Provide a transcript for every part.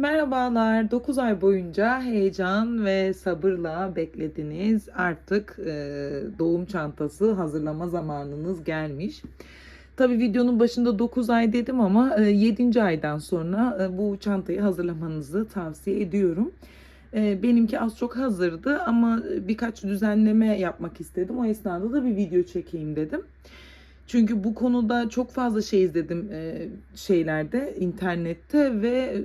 Merhabalar. 9 ay boyunca heyecan ve sabırla beklediniz. Artık e, doğum çantası hazırlama zamanınız gelmiş. Tabii videonun başında 9 ay dedim ama e, 7. aydan sonra e, bu çantayı hazırlamanızı tavsiye ediyorum. E, benimki az çok hazırdı ama birkaç düzenleme yapmak istedim. O esnada da bir video çekeyim dedim. Çünkü bu konuda çok fazla şey izledim e, şeylerde, internette ve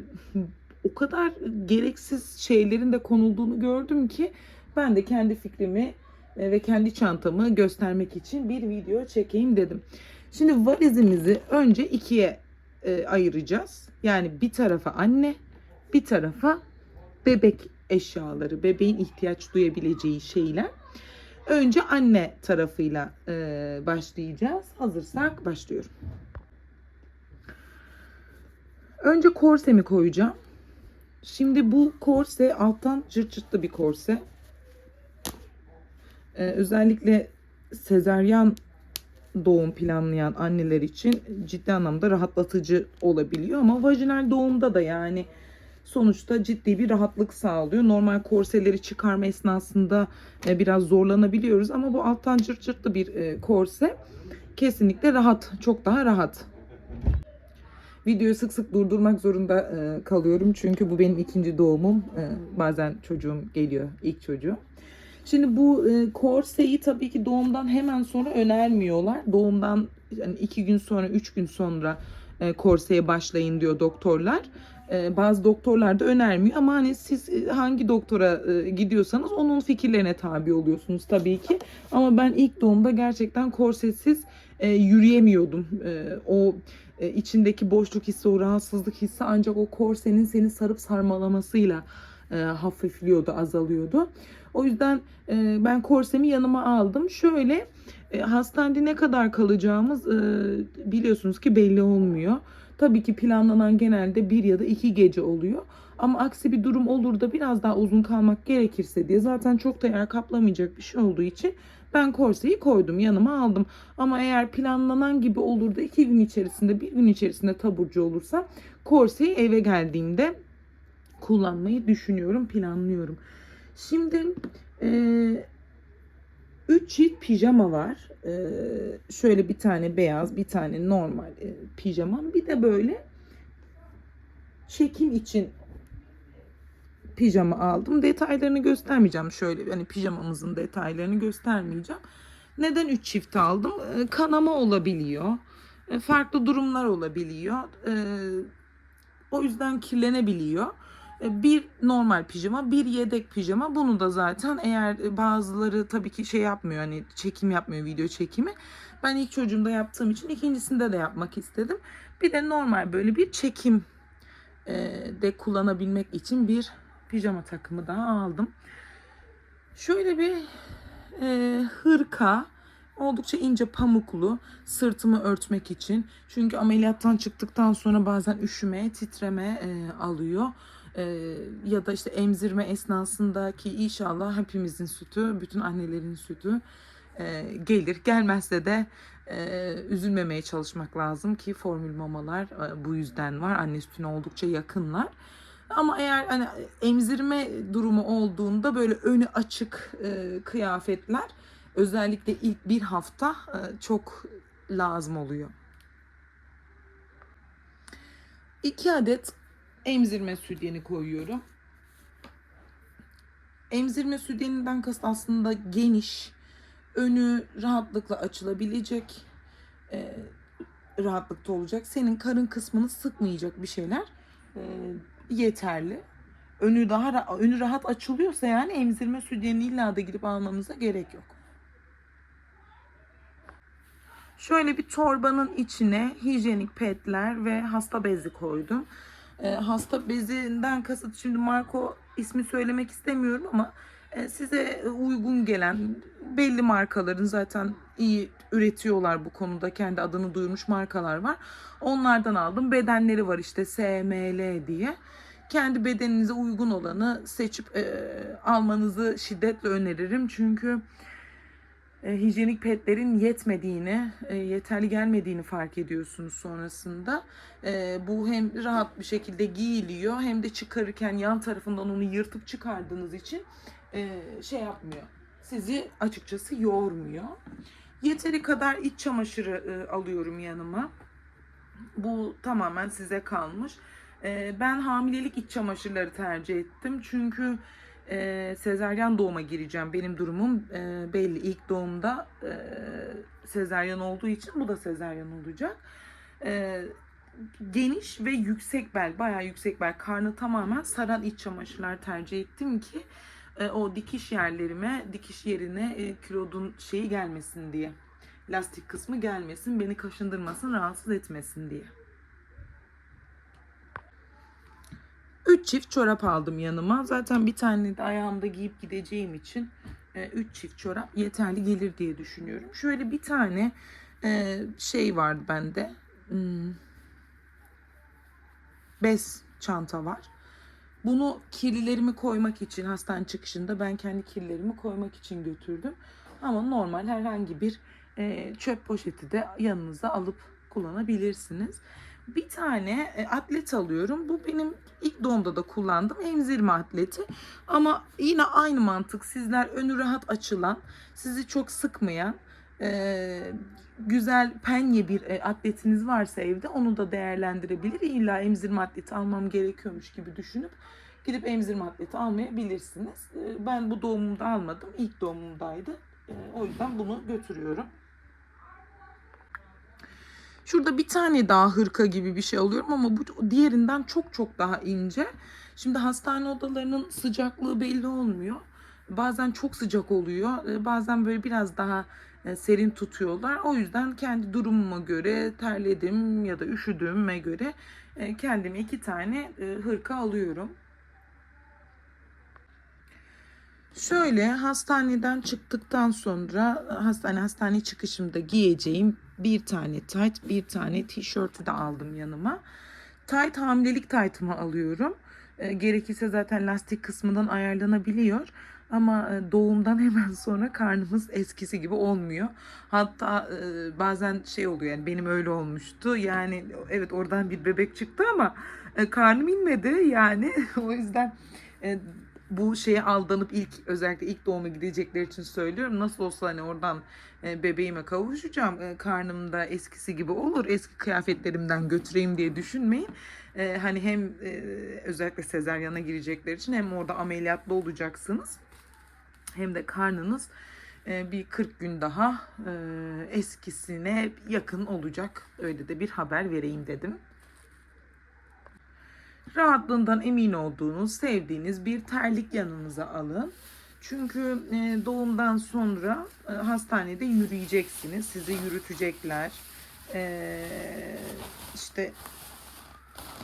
o kadar gereksiz şeylerin de konulduğunu gördüm ki ben de kendi fikrimi e, ve kendi çantamı göstermek için bir video çekeyim dedim. Şimdi valizimizi önce ikiye e, ayıracağız. Yani bir tarafa anne, bir tarafa bebek eşyaları, bebeğin ihtiyaç duyabileceği şeyler. Önce anne tarafıyla e, başlayacağız. Hazırsak başlıyorum. Önce korsemi koyacağım. Şimdi bu korse alttan cırt cırtlı bir korse. Ee, özellikle sezeryan doğum planlayan anneler için ciddi anlamda rahatlatıcı olabiliyor ama vajinal doğumda da yani sonuçta ciddi bir rahatlık sağlıyor. Normal korseleri çıkarma esnasında e, biraz zorlanabiliyoruz ama bu alttan cırt cırtlı bir e, korse kesinlikle rahat, çok daha rahat. Videoyu sık sık durdurmak zorunda e, kalıyorum çünkü bu benim ikinci doğumum. E, bazen çocuğum geliyor, ilk çocuğum. Şimdi bu e, korseyi tabii ki doğumdan hemen sonra önermiyorlar. Doğumdan yani iki gün sonra, üç gün sonra e, korseye başlayın diyor doktorlar. E, bazı doktorlar da önermiyor ama hani siz e, hangi doktora e, gidiyorsanız onun fikirlerine tabi oluyorsunuz tabii ki. Ama ben ilk doğumda gerçekten korsesiz e, yürüyemiyordum. O içindeki boşluk hissi, o rahatsızlık hissi ancak o korsenin seni sarıp sarmalamasıyla hafifliyordu, azalıyordu. O yüzden ben korsemi yanıma aldım. Şöyle hastanede ne kadar kalacağımız biliyorsunuz ki belli olmuyor. Tabii ki planlanan genelde bir ya da iki gece oluyor. Ama aksi bir durum olur da biraz daha uzun kalmak gerekirse diye zaten çok da yer kaplamayacak bir şey olduğu için ben korseyi koydum yanıma aldım. Ama eğer planlanan gibi olur da iki gün içerisinde bir gün içerisinde taburcu olursa korseyi eve geldiğimde kullanmayı düşünüyorum planlıyorum. Şimdi e, üç çift pijama var. E, şöyle bir tane beyaz bir tane normal e, pijamam bir de böyle çekim için pijama aldım. Detaylarını göstermeyeceğim. Şöyle hani pijamamızın detaylarını göstermeyeceğim. Neden 3 çift aldım? Ee, Kanama olabiliyor. Ee, Farklı durumlar olabiliyor. Ee, O yüzden kirlenebiliyor. Ee, Bir normal pijama, bir yedek pijama. Bunu da zaten eğer bazıları tabii ki şey yapmıyor hani çekim yapmıyor video çekimi. Ben ilk çocuğumda yaptığım için ikincisinde de yapmak istedim. Bir de normal böyle bir çekim e, de kullanabilmek için bir pijama takımı daha aldım. Şöyle bir e, hırka oldukça ince pamuklu sırtımı örtmek için. Çünkü ameliyattan çıktıktan sonra bazen üşüme, titreme e, alıyor. E, ya da işte emzirme esnasındaki inşallah hepimizin sütü, bütün annelerin sütü e, gelir. Gelmezse de e, üzülmemeye çalışmak lazım ki formül mamalar e, bu yüzden var. Anne sütüne oldukça yakınlar. Ama eğer hani emzirme durumu olduğunda böyle önü açık e, kıyafetler özellikle ilk bir hafta e, çok lazım oluyor. İki adet emzirme sütyeni koyuyorum. Emzirme sütyeninden kasıt aslında geniş, önü rahatlıkla açılabilecek e, rahatlıkta olacak. Senin karın kısmını sıkmayacak bir şeyler e, yeterli. Önü daha önü rahat açılıyorsa yani emzirme sütyeni illa da gidip almanıza gerek yok. Şöyle bir torbanın içine hijyenik petler ve hasta bezi koydum. E, hasta bezinden kasıt şimdi Marco ismi söylemek istemiyorum ama e, size uygun gelen belli markaların zaten iyi üretiyorlar bu konuda kendi adını duyurmuş markalar var. Onlardan aldım. Bedenleri var işte SML diye. Kendi bedeninize uygun olanı seçip e, almanızı şiddetle öneririm. Çünkü e, hijyenik petlerin yetmediğini, e, yeterli gelmediğini fark ediyorsunuz sonrasında. E, bu hem rahat bir şekilde giyiliyor hem de çıkarırken yan tarafından onu yırtıp çıkardığınız için şey yapmıyor. Sizi açıkçası yormuyor. Yeteri kadar iç çamaşırı alıyorum yanıma. Bu tamamen size kalmış. Ben hamilelik iç çamaşırları tercih ettim. Çünkü e, sezaryen doğuma gireceğim. Benim durumum e, belli. İlk doğumda e, sezaryen olduğu için bu da sezaryen olacak. E, geniş ve yüksek bel, bayağı yüksek bel, karnı tamamen saran iç çamaşırlar tercih ettim ki e, o dikiş yerlerime, dikiş yerine e, kilodun şeyi gelmesin diye. Lastik kısmı gelmesin, beni kaşındırmasın, rahatsız etmesin diye. Çift çorap aldım yanıma. Zaten bir tane de ayağımda giyip gideceğim için 3 çift çorap yeterli gelir diye düşünüyorum. Şöyle bir tane e, şey vardı bende. Hmm, bez çanta var. Bunu kirlilerimi koymak için hastane çıkışında ben kendi kirlilerimi koymak için götürdüm. Ama normal herhangi bir e, çöp poşeti de yanınıza alıp kullanabilirsiniz. Bir tane e, atlet alıyorum. Bu benim ilk doğumda da kullandığım emzirme atleti. Ama yine aynı mantık. Sizler önü rahat açılan, sizi çok sıkmayan, e, güzel penye bir e, atletiniz varsa evde onu da değerlendirebilir. İlla emzirme atleti almam gerekiyormuş gibi düşünüp gidip emzirme atleti almayabilirsiniz. Ben bu doğumumda almadım. İlk doğumumdaydı. O yüzden bunu götürüyorum. Şurada bir tane daha hırka gibi bir şey alıyorum ama bu diğerinden çok çok daha ince. Şimdi hastane odalarının sıcaklığı belli olmuyor. Bazen çok sıcak oluyor. e, Bazen böyle biraz daha e, serin tutuyorlar. O yüzden kendi durumuma göre terledim ya da üşüdüğüme göre e, kendime iki tane hırka alıyorum. Şöyle hastaneden çıktıktan sonra hastane hastane çıkışımda giyeceğim bir tane tight, bir tane tişörtü de aldım yanıma. Tight hamilelik tight'ımı alıyorum. E, gerekirse zaten lastik kısmından ayarlanabiliyor. Ama e, doğumdan hemen sonra karnımız eskisi gibi olmuyor. Hatta e, bazen şey oluyor yani benim öyle olmuştu. Yani evet oradan bir bebek çıktı ama e, karnım inmedi yani. o yüzden e, bu şeye aldanıp ilk özellikle ilk doğuma gidecekler için söylüyorum. Nasıl olsa hani oradan e, bebeğime kavuşacağım. E, karnımda eskisi gibi olur. Eski kıyafetlerimden götüreyim diye düşünmeyin. E, hani hem özellikle sezaryana girecekler için hem orada ameliyatlı olacaksınız. Hem de karnınız bir 40 gün daha eskisine yakın olacak. Öyle de bir haber vereyim dedim rahatlığından emin olduğunuz, sevdiğiniz bir terlik yanınıza alın. Çünkü e, doğumdan sonra e, hastanede yürüyeceksiniz. Sizi yürütecekler. E, işte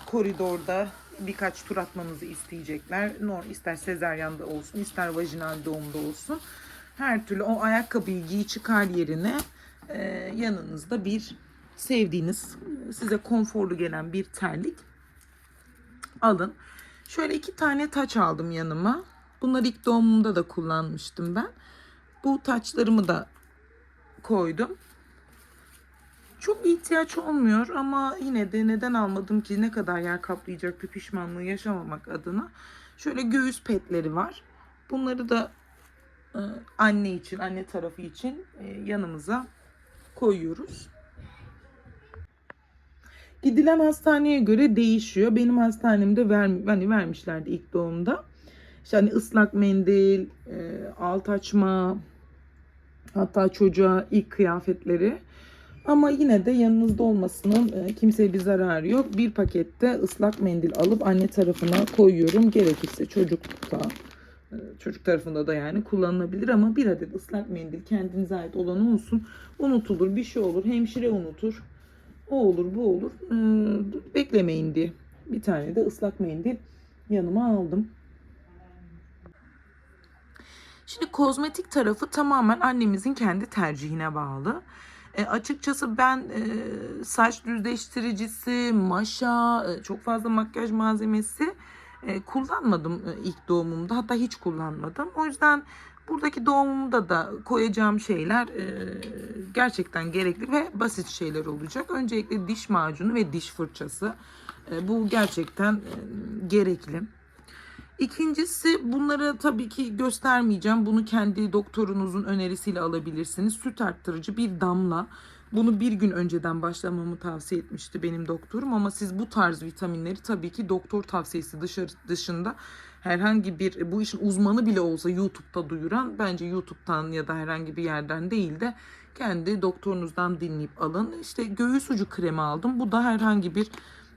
koridorda birkaç tur atmanızı isteyecekler. Nor ister sezaryanda olsun, ister vajinal doğumda olsun. Her türlü o ayakkabıyı giy çıkar yerine yanınızda bir sevdiğiniz, size konforlu gelen bir terlik alın. Şöyle iki tane taç aldım yanıma. Bunları ilk doğumumda da kullanmıştım ben. Bu taçlarımı da koydum. Çok ihtiyaç olmuyor ama yine de neden almadım ki ne kadar yer kaplayacak bir pişmanlığı yaşamamak adına. Şöyle göğüs petleri var. Bunları da e, anne için, anne tarafı için e, yanımıza koyuyoruz. Gidilen hastaneye göre değişiyor. Benim hastanemde ver, hani vermişlerdi ilk doğumda. İşte hani ıslak mendil, e, alt açma, hatta çocuğa ilk kıyafetleri. Ama yine de yanınızda olmasının e, kimseye bir zararı yok. Bir pakette ıslak mendil alıp anne tarafına koyuyorum. Gerekirse çocuk da e, çocuk tarafında da yani kullanılabilir ama bir adet ıslak mendil kendinize ait olan olsun. Unutulur bir şey olur. Hemşire unutur. O olur bu olur. Ee, beklemeyin diye. Bir tane de ıslak mendil yanıma aldım. Şimdi kozmetik tarafı tamamen annemizin kendi tercihine bağlı. E, açıkçası ben e, saç düzleştiricisi, maşa, e, çok fazla makyaj malzemesi e, kullanmadım e, ilk doğumumda. Hatta hiç kullanmadım. O yüzden Buradaki doğumumda da koyacağım şeyler e, gerçekten gerekli ve basit şeyler olacak. Öncelikle diş macunu ve diş fırçası. E, bu gerçekten e, gerekli. İkincisi bunları tabii ki göstermeyeceğim. Bunu kendi doktorunuzun önerisiyle alabilirsiniz. Süt arttırıcı bir damla. Bunu bir gün önceden başlamamı tavsiye etmişti benim doktorum ama siz bu tarz vitaminleri tabii ki doktor tavsiyesi dışarı, dışında herhangi bir bu işin uzmanı bile olsa YouTube'da duyuran bence YouTube'dan ya da herhangi bir yerden değil de kendi doktorunuzdan dinleyip alın. İşte göğüs ucu kremi aldım. Bu da herhangi bir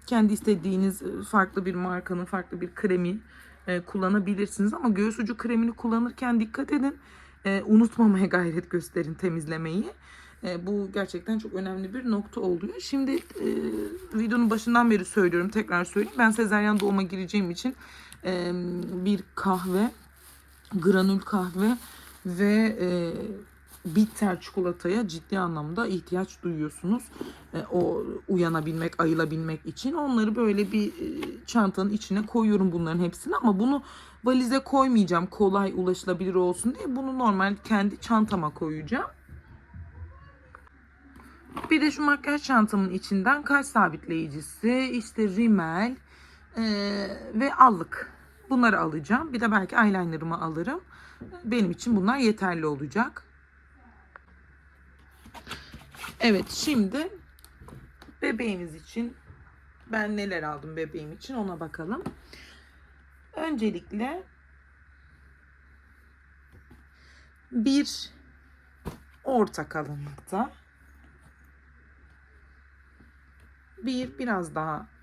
kendi istediğiniz e, farklı bir markanın farklı bir kremi e, kullanabilirsiniz ama göğüs ucu kremini kullanırken dikkat edin. E, unutmamaya gayret gösterin temizlemeyi. E, bu gerçekten çok önemli bir nokta oluyor. Şimdi e, videonun başından beri söylüyorum tekrar söyleyeyim. Ben sezaryen doğuma gireceğim için e, bir kahve, granül kahve ve e, bitter çikolataya ciddi anlamda ihtiyaç duyuyorsunuz. E, o uyanabilmek, ayılabilmek için. Onları böyle bir e, çantanın içine koyuyorum bunların hepsini ama bunu valize koymayacağım kolay ulaşılabilir olsun diye. Bunu normal kendi çantama koyacağım. Bir de şu makyaj çantamın içinden kaş sabitleyicisi, işte rimel e, ve allık. Bunları alacağım. Bir de belki eyelinerımı alırım. Benim için bunlar yeterli olacak. Evet şimdi bebeğimiz için ben neler aldım bebeğim için ona bakalım. Öncelikle bir orta kalınlıkta bir biraz daha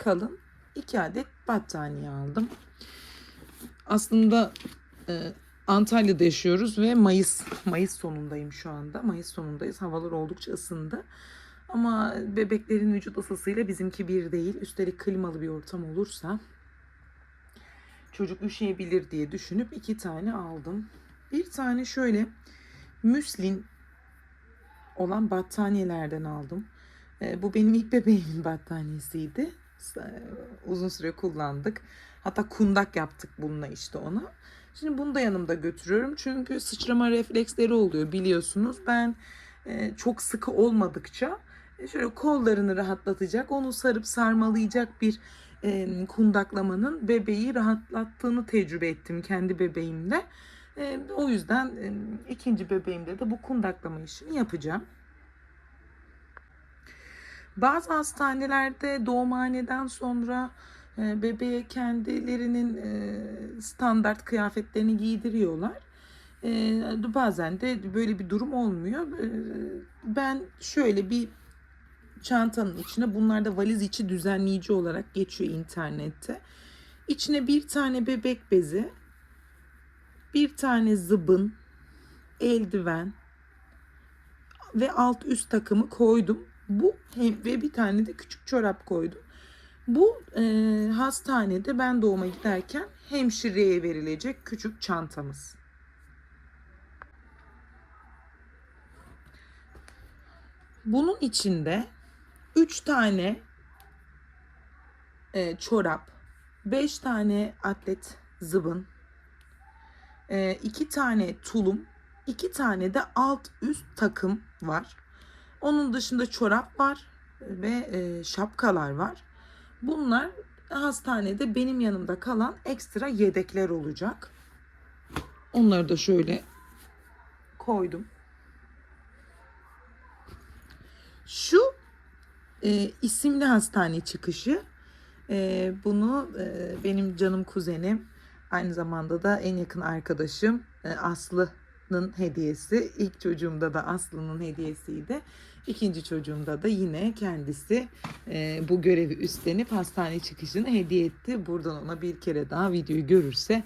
kalın iki adet battaniye aldım. Aslında e, Antalya'da yaşıyoruz ve Mayıs Mayıs sonundayım şu anda. Mayıs sonundayız. Havalar oldukça ısındı. Ama bebeklerin vücut ısısıyla bizimki bir değil. Üstelik klimalı bir ortam olursa çocuk üşüyebilir diye düşünüp iki tane aldım. Bir tane şöyle müslin olan battaniyelerden aldım. E, bu benim ilk bebeğimin battaniyesiydi. E, Uzun süre kullandık. Hatta kundak yaptık bununla işte ona. Şimdi bunu da yanımda götürüyorum. Çünkü sıçrama refleksleri oluyor biliyorsunuz. Ben e, çok sıkı olmadıkça e, şöyle kollarını rahatlatacak, onu sarıp sarmalayacak bir e, kundaklamanın bebeği rahatlattığını tecrübe ettim kendi bebeğimle. E, o yüzden e, ikinci bebeğimde de bu kundaklama işini yapacağım. Bazı hastanelerde doğumhaneden sonra e, bebeğe kendilerinin e, standart kıyafetlerini giydiriyorlar. E, bazen de böyle bir durum olmuyor. Ben şöyle bir çantanın içine bunlar da valiz içi düzenleyici olarak geçiyor internette. İçine bir tane bebek bezi, bir tane zıbın, eldiven ve alt üst takımı koydum. Bu hem ve bir tane de küçük çorap koydum. Bu e, hastanede ben doğuma giderken hemşireye verilecek küçük çantamız. Bunun içinde 3 tane e, çorap, 5 tane atlet zıbın, 2 e, tane tulum, 2 tane de alt üst takım var. Onun dışında çorap var ve e, şapkalar var. Bunlar hastanede benim yanımda kalan ekstra yedekler olacak. Onları da şöyle koydum. Şu e, isimli hastane çıkışı. E, bunu e, benim canım kuzenim aynı zamanda da en yakın arkadaşım e, Aslı'nın hediyesi. İlk çocuğumda da Aslı'nın hediyesiydi. İkinci çocuğumda da yine kendisi e, bu görevi üstlenip hastane çıkışını hediye etti. Buradan ona bir kere daha videoyu görürse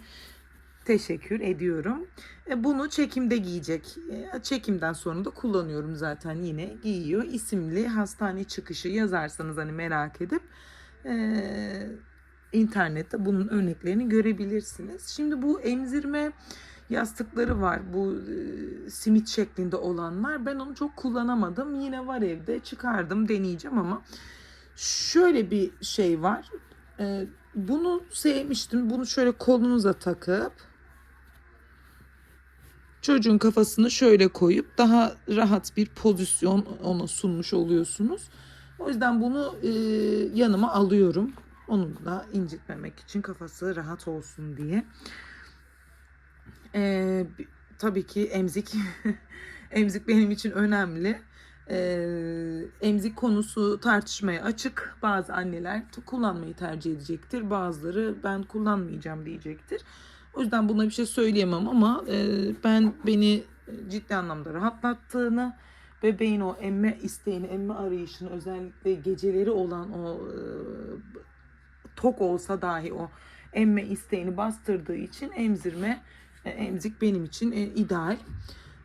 teşekkür ediyorum. E, bunu çekimde giyecek. E, çekimden sonra da kullanıyorum zaten yine giyiyor. İsimli hastane çıkışı yazarsanız hani merak edip e, internette bunun örneklerini görebilirsiniz. Şimdi bu emzirme yastıkları var. Bu e, simit şeklinde olanlar. Ben onu çok kullanamadım. Yine var evde. Çıkardım deneyeceğim ama şöyle bir şey var. E, bunu sevmiştim. Bunu şöyle kolunuza takıp çocuğun kafasını şöyle koyup daha rahat bir pozisyon ona sunmuş oluyorsunuz. O yüzden bunu e, yanıma alıyorum. Onu da incitmemek için kafası rahat olsun diye. E, bi- tabii ki emzik. emzik benim için önemli. E, emzik konusu tartışmaya açık. Bazı anneler kullanmayı tercih edecektir. Bazıları ben kullanmayacağım diyecektir. O yüzden buna bir şey söyleyemem ama e, ben beni ciddi anlamda rahatlattığını, bebeğin o emme isteğini, emme arayışını özellikle geceleri olan o e, tok olsa dahi o emme isteğini bastırdığı için emzirme, emzik benim için e, ideal.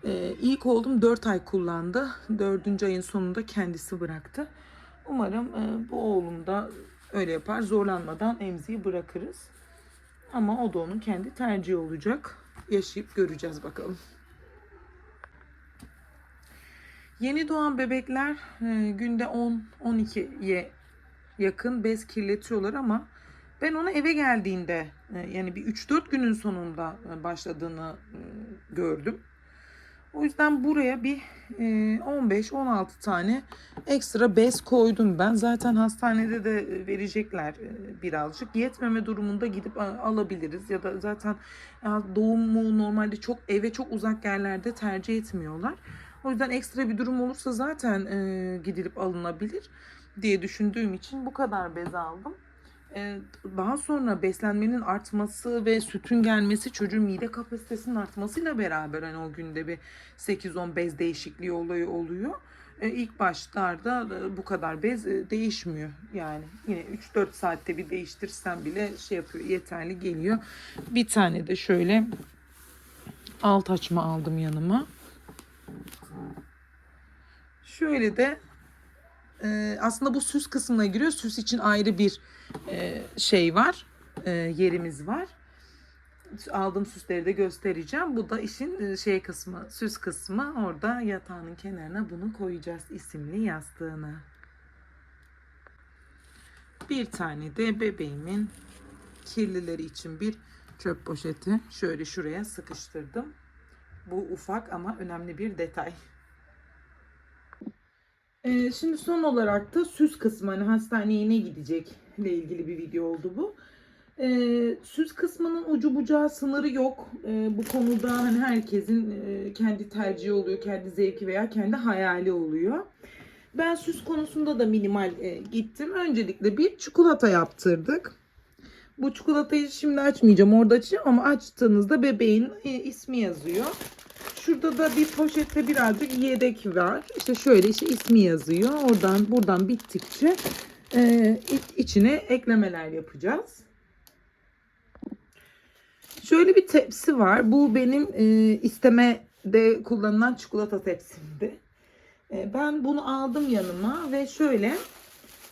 E, ilk oğlum 4 ay kullandı. 4. ayın sonunda kendisi bıraktı. Umarım e, bu oğlum da öyle yapar. Zorlanmadan emziği bırakırız. Ama o da onun kendi tercihi olacak. Yaşayıp göreceğiz bakalım. Yeni doğan bebekler günde 10-12'ye yakın bez kirletiyorlar ama ben onu eve geldiğinde e, yani bir 3-4 günün sonunda e, başladığını e, gördüm. O yüzden buraya bir e, 15-16 tane ekstra bez koydum ben. Zaten hastanede de verecekler birazcık. Yetmeme durumunda gidip alabiliriz. Ya da zaten doğumu normalde çok eve çok uzak yerlerde tercih etmiyorlar. O yüzden ekstra bir durum olursa zaten gidilip alınabilir diye düşündüğüm için bu kadar bez aldım. E, daha sonra beslenmenin artması ve sütün gelmesi çocuğun mide kapasitesinin artmasıyla beraber hani o günde bir 8-10 bez değişikliği olayı oluyor. E, ilk başlarda e, bu kadar bez değişmiyor. Yani yine 3-4 saatte bir değiştirsem bile şey yapıyor yeterli geliyor. Bir tane de şöyle alt açma aldım yanıma. Şöyle de e, aslında bu süs kısmına giriyor. Süs için ayrı bir e, şey var. e, yerimiz var. Aldığım süsleri de göstereceğim. Bu da işin e, şey kısmı, süs kısmı. Orada yatağının kenarına bunu koyacağız isimli yastığını. Bir tane de bebeğimin kirlileri için bir çöp poşeti şöyle şuraya sıkıştırdım. Bu ufak ama önemli bir detay. Ee, şimdi son olarak da süs kısmı hani hastaneye ne gidecek ile ilgili bir video oldu bu. Ee, süs kısmının ucu bucağı sınırı yok. Ee, bu konuda hani herkesin e, kendi tercihi oluyor, kendi zevki veya kendi hayali oluyor. Ben süs konusunda da minimal e, gittim. Öncelikle bir çikolata yaptırdık. Bu çikolatayı şimdi açmayacağım. Orada açacağım ama açtığınızda bebeğin e, ismi yazıyor. Şurada da bir poşette birazcık yedek var. İşte şöyle işte ismi yazıyor. Oradan buradan bittikçe e, iç- içine eklemeler yapacağız. Şöyle bir tepsi var. Bu benim e, istemede kullanılan çikolata tepsimdi. E, ben bunu aldım yanıma ve şöyle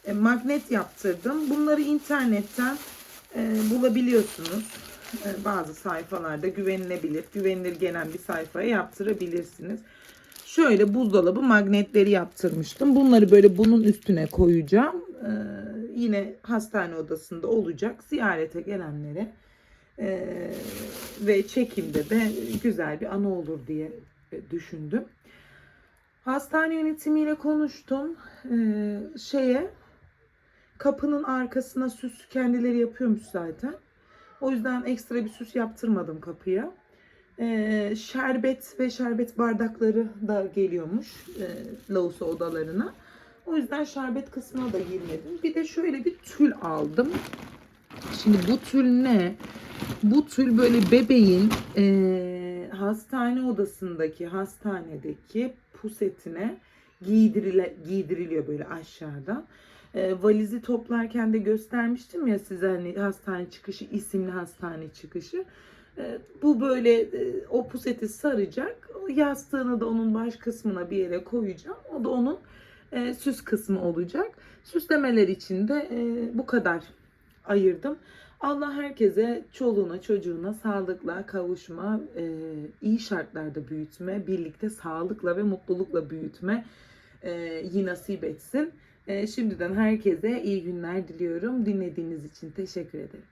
e, magnet yaptırdım. Bunları internetten e, bulabiliyorsunuz. E, bazı sayfalarda güvenilebilir, güvenilir gelen bir sayfaya yaptırabilirsiniz. Şöyle buzdolabı magnetleri yaptırmıştım. Bunları böyle bunun üstüne koyacağım. E, yine hastane odasında olacak. Ziyarete gelenlere e, ve çekimde de güzel bir anı olur diye düşündüm. Hastane yönetimiyle konuştum. Ee, şeye kapının arkasına süs kendileri yapıyormuş zaten. O yüzden ekstra bir süs yaptırmadım kapıya. Ee, şerbet ve şerbet bardakları da geliyormuş e, Lausa odalarına. O yüzden şerbet kısmına da girmedim. Bir de şöyle bir tül aldım. Şimdi bu tül ne? Bu tül böyle bebeğin eee, hastane odasındaki, hastanedeki pusetine giydirile, giydiriliyor böyle aşağıdan. Eee, valizi toplarken de göstermiştim ya size hani hastane çıkışı, isimli hastane çıkışı. Eee, bu böyle eee, o puseti saracak. Yastığını da onun baş kısmına bir yere koyacağım. O da onun eee, süs kısmı olacak. Süslemeler için de eee, bu kadar ayırdım. Allah herkese çoluğuna çocuğuna sağlıkla kavuşma, e, iyi şartlarda büyütme, birlikte sağlıkla ve mutlulukla büyütme e, iyi nasip etsin. E, şimdiden herkese iyi günler diliyorum. Dinlediğiniz için teşekkür ederim.